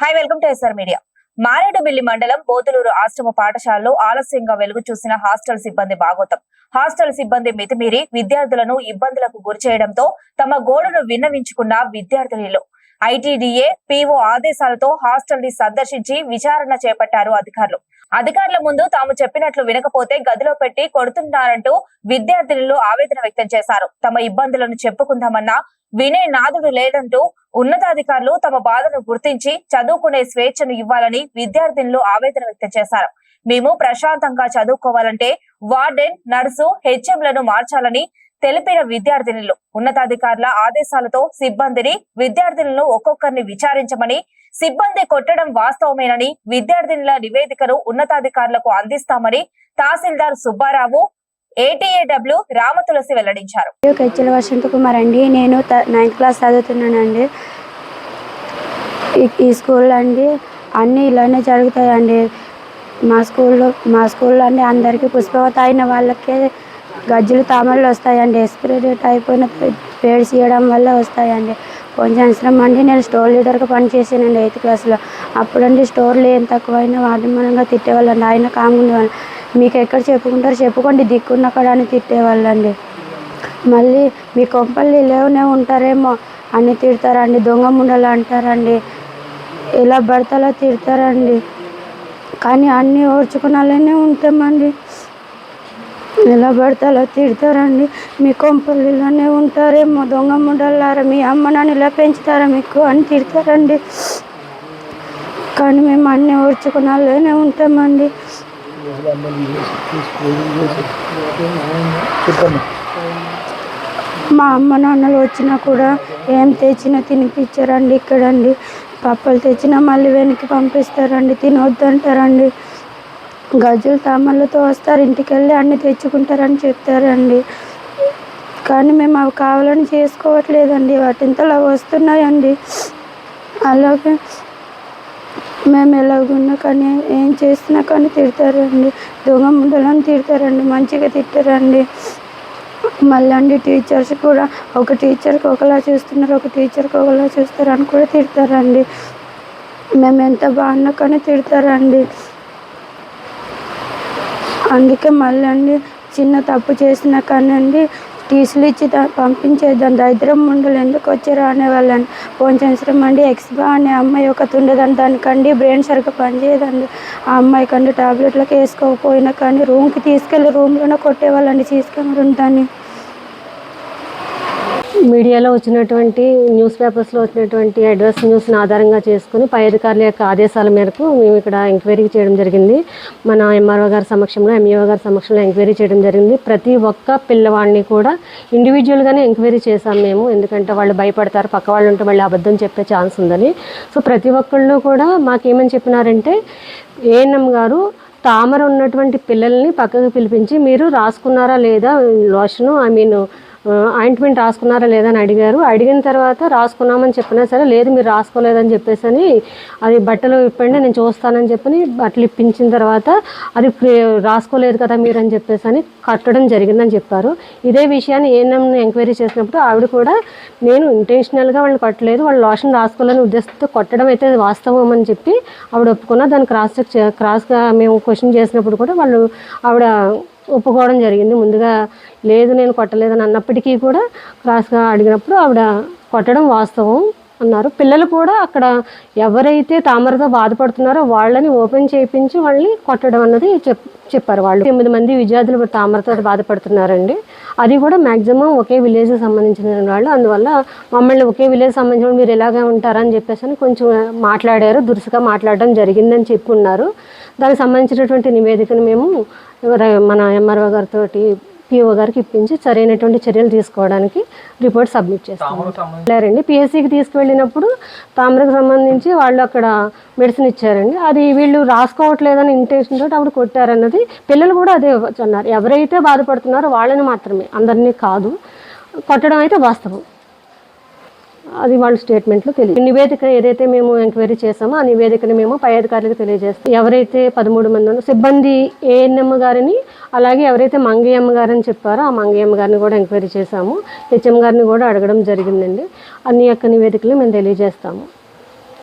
Hi welcome to SR media Maredumilli మండలం బోతులూరు ఆశ్రమ పాఠశాలలో ఆలస్యంగా వెలుగు చూసిన హాస్టల్ సిబ్బంది భాగోతం హాస్టల్ సిబ్బంది మితిమీరి విద్యార్థులను ఇబ్బందులకు గురి చేయడంతో తమ గోడును విన్నవించుకున్న విద్యార్థినిలు. ఐటీడీఏ పీఓ ఆదేశాలతో హాస్టల్ని సందర్శించి విచారణ చేపట్టారు అధికారులు. అధికారుల ముందు తాము చెప్పినట్లు వినకపోతే గదిలో పెట్టి కొడుతున్నారంటూ విద్యార్థినులు ఆవేదన వ్యక్తం చేశారు. తమ ఇబ్బందులను చెప్పుకుందామన్నా వినే నాదుడు లేదంటూ ఉన్నతాధికారులు తమ బాధను గుర్తించి చదువుకునే స్వేచ్ఛను ఇవ్వాలని విద్యార్థినులు ఆవేదన వ్యక్తం చేశారు. మేము ప్రశాంతంగా చదువుకోవాలంటే వార్డెన్ నర్సు హెచ్ఎంలను మార్చాలని తెలిపిన విద్యార్థినులు. ఉన్నతాధికారుల ఆదేశాలతో సిబ్బందిని విద్యార్థినులను ఒక్కొక్కరిని విచారించమని సిబ్బంది కొట్టడం వాస్తవమేనని విద్యార్థినుల నివేదికను ఉన్నతాధికారులకు అందిస్తామని తహసీల్దార్ సుబ్బారావు ఏటీఏడబ్ల్యూ రామతులసి వెల్లడించారు. కెచ్చల వసంత్ కుమార్ అండి నేను నైన్త్ క్లాస్ చదువుతున్నానండి. ఈ- ఈ స్కూల్లో అండి అన్నీ ఇలానే జరుగుతాయండి. మా స్కూల్లో మా స్కూల్లో అండి అందరికీ పుష్పవత అయిన వాళ్ళకే గజ్జలు తామరలు వస్తాయండి. ఎక్స్పైరీ డేట్ అయిపోయిన పేడ్స్ ఇవ్వడం వల్ల వస్తాయండి. కొంచెం సంవత్సరం అండి నేను స్టోర్ లీడర్గా పనిచేసానండి ఎయిత్ క్లాస్లో అప్పుడండి స్టోర్లు ఏం తక్కువైనా వాడిమనంగా తిట్టేవాళ్ళండి. ఆయన కాముండేవాళ్ళు. మీకు ఎక్కడ చెప్పుకుంటారు చెప్పుకోండి దిక్కున్న కాడ అని తిట్టేవాళ్ళండి. మళ్ళీ మీ కొంపల్ని లేవనే ఉంటారేమో అని తిడతారండి దొంగ ముండలు అంటారండి ఎలా భర్తలో తిడతారండి. కానీ అన్నీ ఓర్చుకునాలనే ఉంటామండి. ఎలా పడితే అలా తిడతారండి మీ కొంపల్లిలోనే ఉంటారేమో దొంగ ముండలారా మీ అమ్మ నాన్న ఇలా పెంచుతారా మీకు అని తిడతారండి. కానీ మేము అన్నీ ఓర్చుకునాలనే ఉంటామండి. చెప్పండి మా అమ్మ నాన్నలు వచ్చినా కూడా ఏం తెచ్చినా తినిపించారండి ఇక్కడండి. పప్పలు తెచ్చినా మళ్ళీ వెనక్కి పంపిస్తారండి తినొద్దంటారండి. గజులు తామళ్ళతో వస్తారు ఇంటికి వెళ్ళి అన్ని తెచ్చుకుంటారని చెప్తారండి. కానీ మేము అవి కావాలని చేసుకోవట్లేదండి వాటింతలో వస్తున్నాయండి. అలాగే మేము ఎలాగున్నా కానీ ఏం చేసినా కానీ తిడతారండి. దొంగ ముందలని తిడతారండి మంచిగా తిట్టారండి. మళ్ళీ టీచర్స్ కూడా ఒక టీచర్కి ఒకలా చూస్తున్నారు ఒక టీచర్కి ఒకలా చూస్తారు అని కూడా తిడతారండి. మేము ఎంత బాగున్నా కానీ తిడతారండి. అందుకే మళ్ళీ చిన్న తప్పు చేసినా కానీ అండి తీసులిచ్చి ఇచ్చి పంపించేద్దాం. దరిద్రం ఉండలు ఎందుకు వచ్చారు అనేవాళ్ళని ఫోన్ సంవత్సరం అండి ఎక్స్బా అనే అమ్మాయి ఒకటి ఉండదని దానికండి బ్రెయిన్ సరిగ్గా పనిచేయదండి ఆ అమ్మాయి కండి టాబ్లెట్లకు వేసుకోకపోయినా కానీ రూమ్కి తీసుకెళ్ళి రూమ్లోనే కొట్టేవాళ్ళండి. సీసీ కెమెరా ఉందని మీడియాలో వచ్చినటువంటి న్యూస్ పేపర్స్లో వచ్చినటువంటి అడ్రస్ న్యూస్ని ఆధారంగా చేసుకుని పై అధికారుల యొక్క ఆదేశాల మేరకు మేము ఇక్కడ ఎంక్వైరీ చేయడం జరిగింది. మన ఎంఆర్ఓ గారి సమక్షంలో ఎంఈఓ గారి సమక్షంలో ఎంక్వైరీ చేయడం జరిగింది. ప్రతి ఒక్క పిల్లవాడిని కూడా ఇండివిజువల్గానే ఎంక్వైరీ చేశాం మేము. ఎందుకంటే వాళ్ళు భయపడతారు పక్క వాళ్ళు ఉంటే మళ్ళీ అబద్ధం చెప్పే ఛాన్స్ ఉందని. సో ప్రతి ఒక్కళ్ళు కూడా మాకేమని చెప్పినారంటే ఏఎన్ఎం గారు తామర ఉన్నటువంటి పిల్లల్ని పక్కకు పిలిపించి మీరు రాసుకున్నారా లేదా లోషను ఐ మీన్ ఆయింట్మెంట్ రాసుకున్నారా లేదని అడిగారు. అడిగిన తర్వాత రాసుకున్నామని చెప్పినా సరే లేదు మీరు రాసుకోలేదని చెప్పేసి అని అది బట్టలు ఇప్పండి నేను చూస్తానని చెప్పని బట్టలు ఇప్పించిన తర్వాత అది రాసుకోలేదు కదా మీరు అని చెప్పేసి అని కట్టడం జరిగిందని చెప్పారు. ఇదే విషయాన్ని ఏఎన్ఎం ఎంక్వైరీ చేసినప్పుడు ఆవిడ కూడా నేను ఇంటెన్షనల్గా వాళ్ళని కొట్టలేదు వాళ్ళు లోషన్ రాసుకోవాలని ఉద్దేశంతో కొట్టడం అయితే వాస్తవం అని చెప్పి ఆవిడ ఒప్పుకున్న దాన్ని క్రాస్ చెక్ క్రాస్గా మేము క్వశ్చన్ చేసినప్పుడు కూడా వాళ్ళు ఆవిడ ఒప్పుకోవడం జరిగింది. ముందుగా లేదు నేను కొట్టలేదని అన్నప్పటికీ కూడా క్రాస్గా అడిగినప్పుడు ఆవిడ కొట్టడం వాస్తవం అన్నారు. పిల్లలు కూడా అక్కడ ఎవరైతే తామరతో బాధపడుతున్నారో వాళ్ళని ఓపెన్ చేయించి వాళ్ళని కొట్టడం అన్నది చెప్ చెప్పారు. వాళ్ళు ఎనిమిది మంది విద్యార్థులు తామరతో బాధపడుతున్నారండి. అది కూడా మ్యాక్సిమం ఒకే విలేజ్కి సంబంధించిన వాళ్ళు. అందువల్ల మమ్మల్ని ఒకే విలేజ్ సంబంధించిన మీరు ఎలాగే ఉంటారని చెప్పేసి అని కొంచెం మాట్లాడారు. దురుసుగా మాట్లాడడం జరిగిందని చెప్పి ఉన్నారు. దానికి సంబంధించినటువంటి నివేదికను మేము మన ఎంఆర్ఓ గారితో పిఓ గారికి ఇప్పించి సరైనటువంటి చర్యలు తీసుకోవడానికి రిపోర్ట్ సబ్మిట్ చేస్తాం వెళ్ళారండి. పిఎస్సికి తీసుకువెళ్ళినప్పుడు తామరకు సంబంధించి వాళ్ళు అక్కడ మెడిసిన్ ఇచ్చారండి. అది వీళ్ళు రాసుకోవట్లేదని ఇంటెన్షన్ తోటి ఆవిడ కొట్టారన్నది పిల్లలు కూడా అదే అన్నారు. ఎవరైతే బాధపడుతున్నారో వాళ్ళని మాత్రమే అందరినీ కాదు. కొట్టడం అయితే వాస్తవం. అది వాళ్ళ స్టేట్మెంట్లో తెలియదు. నివేదిక ఏదైతే మేము ఎంక్వైరీ చేసామో ఆ నివేదికను మేము పై అధికారులకు తెలియజేస్తాం. ఎవరైతే పదమూడు మంది ఉన్నారో సిబ్బంది ఏఎన్ఎం గారిని అలాగే ఎవరైతే మంగయ్యమ్మ గారని చెప్పారో ఆ మంగయ్యమ్మ గారిని కూడా ఎంక్వైరీ చేశాము. హెచ్ఎం గారిని కూడా అడగడం జరిగిందండి. అన్ని యొక్క నివేదికలు మేము తెలియజేస్తాము.